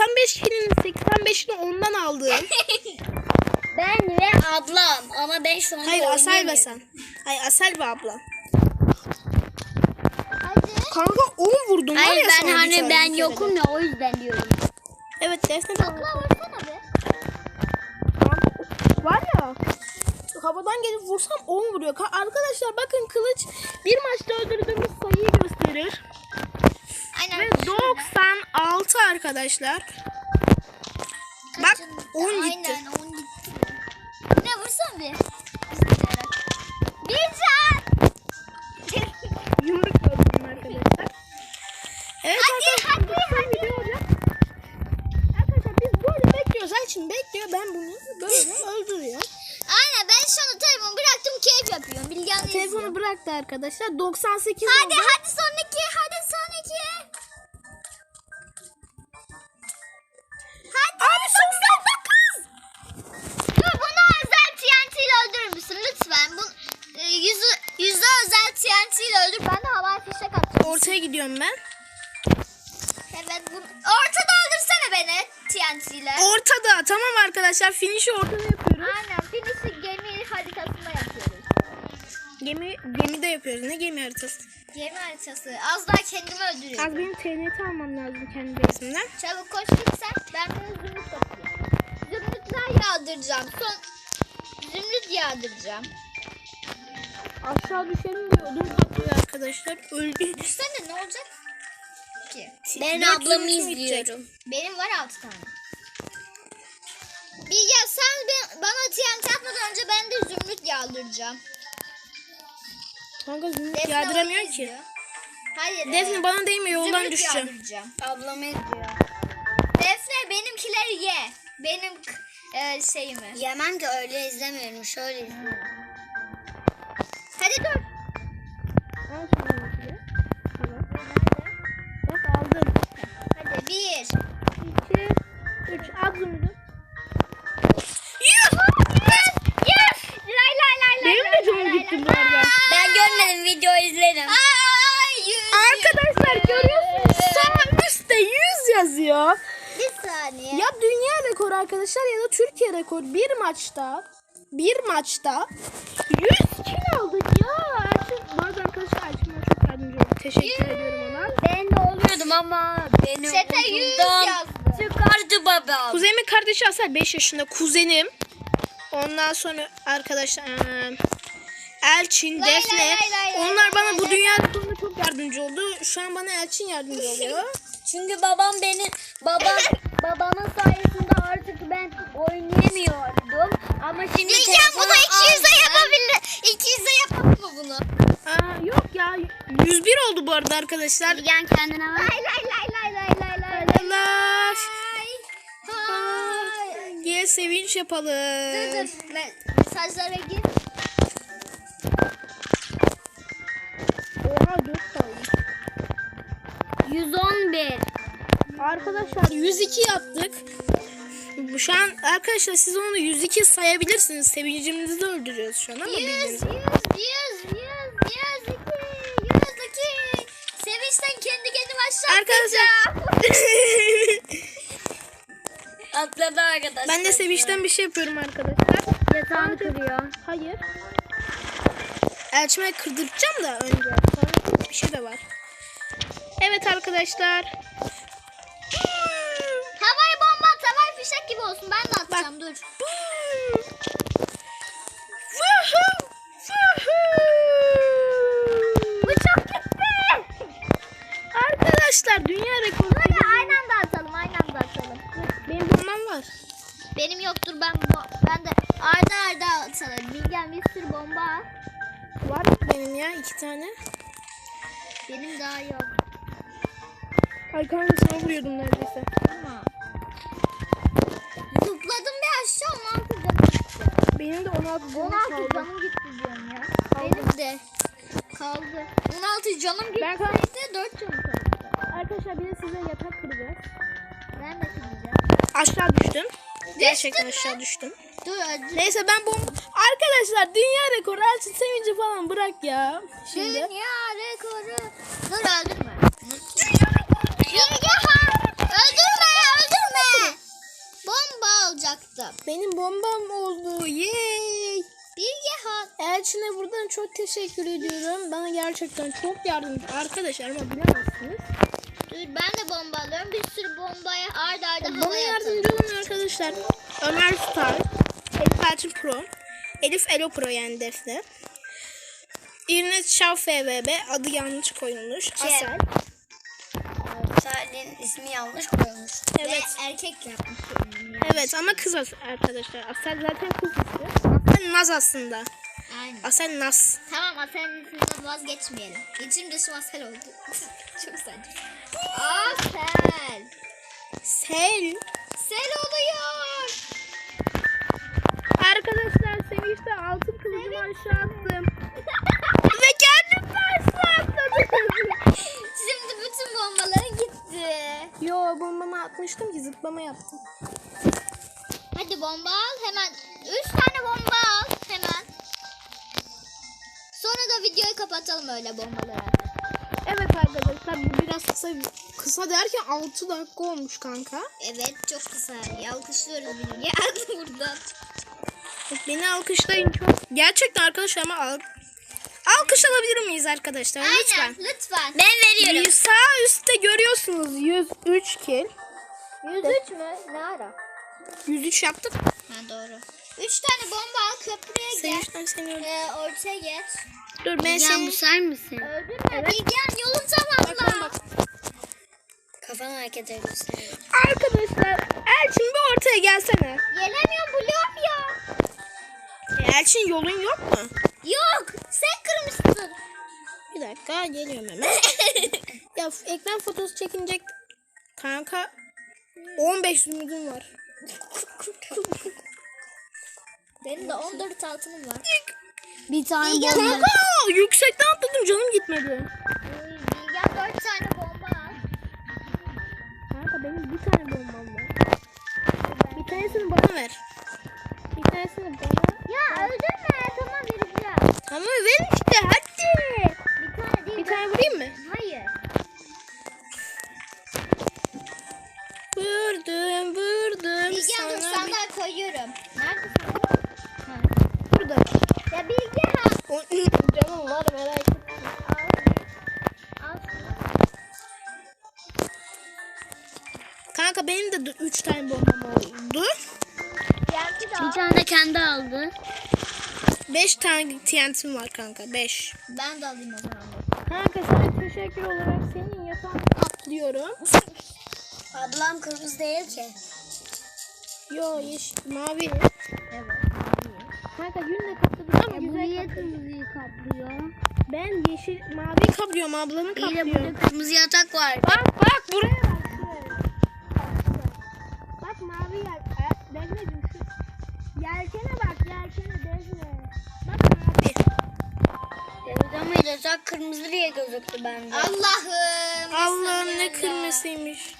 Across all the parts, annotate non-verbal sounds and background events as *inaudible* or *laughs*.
95 kilinin 85'ini ondan aldım. *laughs* Ben ve ablam ama ben şu anda Hayır Asel ve sen. Hayır Asel ve ablam. Hadi. Kanka 10 vurdum var Hayır ya ben hani ben bir yokum ya o yüzden diyorum. Evet Defne de Okla vursana be. var ya. Havadan gelip vursam 10 vuruyor. Ka- Arkadaşlar bakın kılıç bir maçta öldürdüğümüz sayıyı gösterir. Ve 96 arkadaşlar. Bak 10 gitti. Aynen 10 gitti. Ne vursan bir. Bir can. Yumruk gördüm arkadaşlar. Evet Hadi, arkadaşlar. hadi, hadi. olacak. Arkadaşlar biz böyle bekliyoruz. Ayçin bekliyor. Ben bunu böyle *laughs* öldürüyorum. Aynen ben anda telefonu bıraktım keyif yapıyorum. Bilgehan'ı Telefonu bıraktı arkadaşlar. 98 Hadi oldu. hadi son iki. Hadi gidiyorum ben. Evet bu ortada öldürsene beni TNT ile. Ortada. Tamam arkadaşlar. Finish'i ortada yapıyoruz. Aynen finish'i gemi haritasında yapıyoruz. Gemi gemide yapıyoruz. Ne gemi haritası? Gemi haritası. Az daha kendimi Az öldürüyorum. benim TNT almam lazım kendi base'imden. Çabuk koş git sen. Ben bunu zümrüt topluyorum. Zümrütler yağdıracağım. Son zümrüt yağdıracağım. Aşağı patlıyor arkadaşlar. Öldü. Düşsene ne olacak ki? Ben ablamı izliyorum. Benim var altı tane. Bilge sen ben, bana TNT atmadan önce ben de zümrüt yağdıracağım. Kanka zümrüt Defne yağdıramıyor onu ki. izliyor. Hayır. Defne e, bana değme yoldan zümrüt düşeceğim. yağdıracağım. Ablam izliyor. Defne benimkileri ye. Benim k- e, şeyimi. Yemem ki öyle izlemiyorum. Şöyle izliyorum. Hadi dur. Al şunu içine. Tamam. Bak aldım. Hadi bir. 2 3 at zümrütü. Yes! Yes! Lay lay lay lay. Benim lay de canım lay gitti lay bu arada. lay. Ben görmedim video izlerim. Arkadaşlar görüyorsunuz sağ üstte 100 yazıyor. Bir saniye. Ya dünya rekoru arkadaşlar ya da Türkiye rekoru bir maçta bir maçta 100 kill aldık ya. Erçin, bazı arkadaşlar Erçin'e çok yardımcı oldu. Teşekkür ediyorum ona. Ben de oluyordum ama benim yüz ucundan yazdı. çıkardı babam. Kuzenimin kardeşi Asel 5 yaşında. Kuzenim. Ondan sonra arkadaşlar eee, Elçin, Lay Defne. lay lay lay Onlar bana lay bu dünya rekorunda çok yardımcı oldu. Şu an bana Elçin yardımcı oluyor. *laughs* Çünkü babam beni babam babamın sayesinde artık ben oynayamıyordum. Ama şimdi Diyeceğim bunu telefonu 200'e aldım. yapabilir. 200'e yapalım mı bunu? Aa, yok ya 101 oldu bu arada arkadaşlar. Bilgen kendine bak. Lay lay lay lay lay lay lay lay. Allah. Hay. Diye sevinç yapalım. Dur dur. Me- Mesajlara gir. Oha 4 kaldı. 111. Arkadaşlar 102 yaptık. Şu an arkadaşlar siz onu 102 sayabilirsiniz. Sevincimizi de öldürüyoruz şu an ama 100, 100, 100, 100, 102, bildiğiniz. 102. Sevinçten kendi kendime aşağı Arkadaşlar *laughs* Atladı arkadaşlar. ben de sevinçten bir şey yapıyorum arkadaşlar. Yatağını kırıyor. Hayır. Elçime kırdıracağım da önce. Sonra bir şey de var. Evet arkadaşlar. Olsun. Ben de atacağım dur. Çok gitti. Arkadaşlar dünya rekoru. Hadi aynı anda atalım, aynı anda atalım. Benim bombam var. Benim yoktur ben ben de arda arda atalım. Bilgen bir sürü bomba. Var benim ya iki tane. Benim daha yok. Ay kanka sana vuruyordum neredeyse. 16 canım 16 kaldı. canım gitti diyorum ya. Benim de kaldı. 16 canım gitti. Ben kal- 4 canım kaldı. Arkadaşlar bir de size yatak kıracağız. Ben de kıracağım. Aşağı düştüm. Gerçekten mi? aşağı düştüm. Dur öldür. Neyse ben bomba... Arkadaşlar dünya rekoru Elçin sevinci falan bırak ya. Şimdi. Dünya teşekkür ediyorum. Bana gerçekten çok yardımcı arkadaşlar ama bilemezsiniz. Dur ben de bomba alıyorum. Bir sürü bombaya arda arda Bana yardımcı olun arkadaşlar. Ömer Star, Elif Elçin Pro, Elif Elo Pro yani Defne. İrnet Şav FVB adı yanlış koyulmuş. Asel. Salih'in ismi yanlış koymuş. Evet. Ve erkek yapmış. Evet ama kız arkadaşlar. Asel zaten kız ismi. Asel Naz aslında. Aynen. Asel Naz. Tamam Asel'in isminden vazgeçmeyelim. İçim dışım Asel oldu. *laughs* Çok saçma. Asel. Sel. Sel oluyor. Arkadaşlar Sevinç'te altın kılıcımı aşağı attım. *laughs* Ve kendim başlattım. *laughs* Şimdi bütün bombaları gitti. Yo bombamı atmıştım ki zıplama yaptım. Hadi bomba al hemen. Üç tane bomba kapatalım öyle bombaları. Evet arkadaşlar bu biraz kısa kısa derken 6 dakika olmuş kanka. Evet çok kısa. Alkışlıyoruz bunu. Gel *laughs* buradan. Beni alkışlayın çok. Gerçekten arkadaşlar ama al alkış alabilir miyiz arkadaşlar Aynen lütfen. lütfen. Ben veriyorum. Bir Sağ üstte görüyorsunuz 103 kill. 103 mü? Ne ara? 103 yaptık. Ha doğru. Üç tane bomba al köprüye gel. Sevinçten seni öldür. Ee, ortaya geç. Dur ben seni... bu sen misin? Öldürme. Bilgehan yolun Bak, tamamla. Kafanı hareket ediyorsun. Arkadaşlar Elçin bir ortaya gelsene. Gelemiyorum bloğum ya. E, Elçin yolun yok mu? Yok. Sen kırmışsın. Bir dakika geliyorum hemen. *laughs* ya ekran fotosu çekinecek kanka 15 zümrüdüm var. Benim de 14 altınım var. Bir tane Bilgehan- bomba. Kanka yüksekten atladım canım gitmedi. Bilgehan 4 tane bomba al. Kanka benim bir tane bombam var. Bir tanesini bana ver. Bir tanesini bana. Ya öldürme. Tamam vereceğim. Ama ver benim de 3 tane bombam oldu. Bir tane de kendi aldı. 5 tane TNT'm var kanka 5. Ben de alayım o zaman. Kanka sana teşekkür olarak senin yatağını atlıyorum. Ablam kırmızı değil ki. Yo yeşil mavi. Evet. Kanka yün de kapladım ama güzel Buraya kapladım. kırmızıyı kaplıyor. Ben yeşil mavi kaplıyorum ablanın İyi de burada kırmızı yatak var. Bak bak buraya bak Yelkene bak yelkene Defne. Bak mavi. Evet ama yatak kırmızı diye gözüktü bende. Allah'ım. Allah'ım ne kırmızıymış.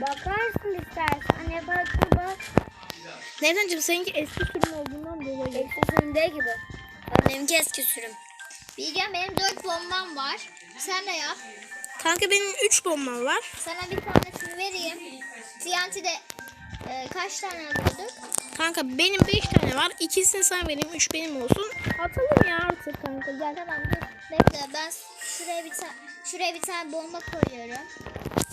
Bakarsın istersen. Hani bak bak. Defneciğim seninki eski sürüm olduğundan dolayı. Eski sürüm değil gibi. Benimki eski sürüm. Bilgen benim 4 bombam var. Sen de yap. Kanka benim 3 bombam var. Sana bir tanesini vereyim. TNT'de e, kaç tane alıyorduk? Kanka benim 5 tane var. İkisini sana vereyim. 3 benim olsun. Atalım ya artık kanka gel. Tamam dur. Bekle ben şuraya bir tane şuraya bir tane bomba koyuyorum.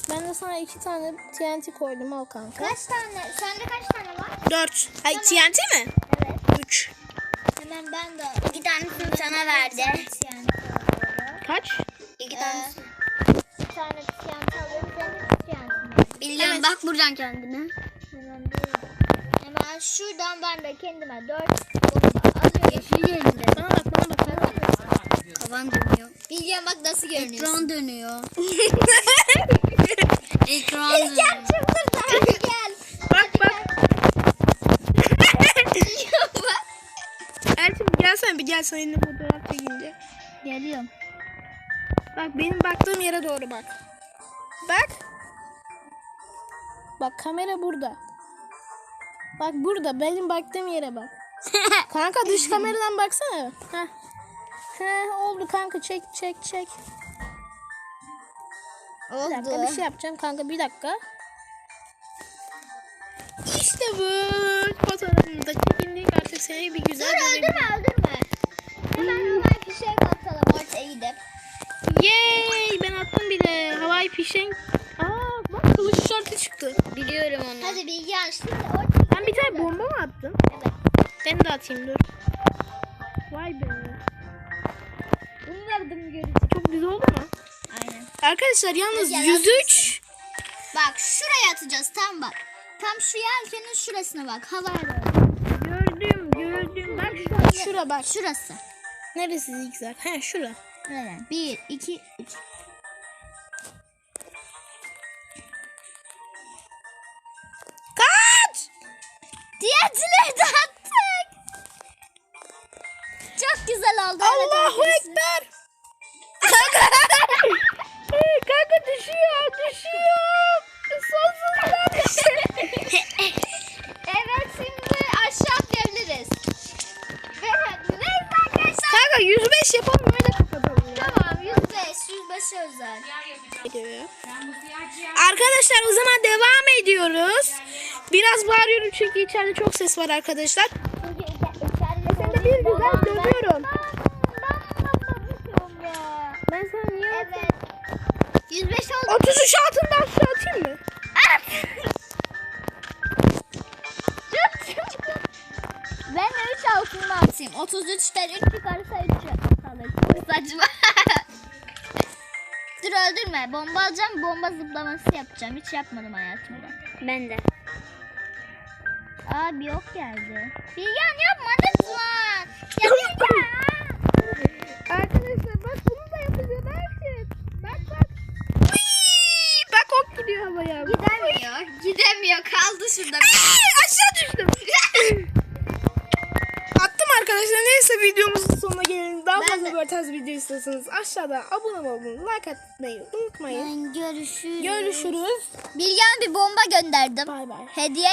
Ben de sana 2 tane TNT koydum al kanka. Kaç tane? Sende kaç tane var? 4. Ay Tamam. TNT mi? Evet. 3. Hemen ben de İki tanesini sana verdi. TNT alıyorum. Kaç? İki Ee, tanesi. Bir tane TNT alıyorum. Bilgen Evet. bak buradan kendine. Hemen şuradan ben de kendime 4 bomba alıyorum. Yeşil yerinde. Bana bak bana bak. Bana bak. Kavan dönüyor. Bilgen bak nasıl görünüyorsun. Ekran dönüyor. *laughs* Ekran dönüyor. Gel çıldırdı. Hadi gel. *laughs* Bak bak. *laughs* Elçin bir gelsene bir gel seninle fotoğraf çekince. Geliyorum. Bak benim baktığım yere doğru bak. Bak. Bak kamera burada. Bak burada benim baktığım yere bak. *laughs* Kanka dış kameradan baksana. Heh. Heh, oldu kanka çek çek çek. Bir dakika bir şey yapacağım kanka bir dakika. İşte bu. Fotoğrafını da çekindik artık seni bir güzel Dur öldürme öldürme. Hemen hemen fişek atalım ortaya gidip. Yay ben attım bile. Havai fişek. Aa bak kılıç işareti çıktı. Biliyorum onu. Hadi bilgi açtım da Sen bir tane bomba mı attın? Evet. Ben de atayım dur. Vay be. Umarım göreceğim. Çok güzel oldu mu? Aynen. Arkadaşlar yalnız Yalan 103. Bak şuraya atacağız tam bak. Tam şu yelkenin şurasına bak. Doğru. Gördüm gördüm. Bak şura, şura bak. Şurası. Neresi zigzag? He şura. Aynen. Bir, iki, üç. Diğercileri de attık. Çok güzel oldu. evet Allahu arkadaşlar. Ekber. *laughs* Kanka düşüyor düşüyor. Sonsuzlar *laughs* Evet şimdi aşağı atlayabiliriz. Ve neyse arkadaşlar. Kanka 105 yapalım öyle kapatalım ya. Tamam 105, 105 özel. Arkadaşlar o zaman devam ediyoruz. Biraz bağırıyorum çünkü içeride çok ses var arkadaşlar. Çünkü içeride Sen de bir güzel dövüyorum. ya. Ben sana niye Evet. 105 oldu. 33 altında aşağı atayım mı? Ben de 3 altını atayım. 33'ten 3 çıkarsa 3 kalır. Saçma. Dur öldürme. Bomba alacağım. Bomba zıplaması yapacağım. Hiç yapmadım hayatımda. Ben de. Abi yok geldi. Bilgen yapma lütfen. Ya Bilgen. Arkadaşlar bak bunu da yapacağız Erkin. Bak bak. Uy, bak ok gidiyor havaya. Gidemiyor. Gidemiyor. Kaldı şurada. Ay, aşağı düştüm. *laughs* Attım arkadaşlar. Neyse videomuzun sonuna gelelim. Daha Ben fazla de- böyle tarz video istiyorsanız aşağıda abone olmayı, like atmayı unutmayın. Ben görüşürüz. Görüşürüz. Bilgen bir bomba gönderdim. Bay bay. Hediye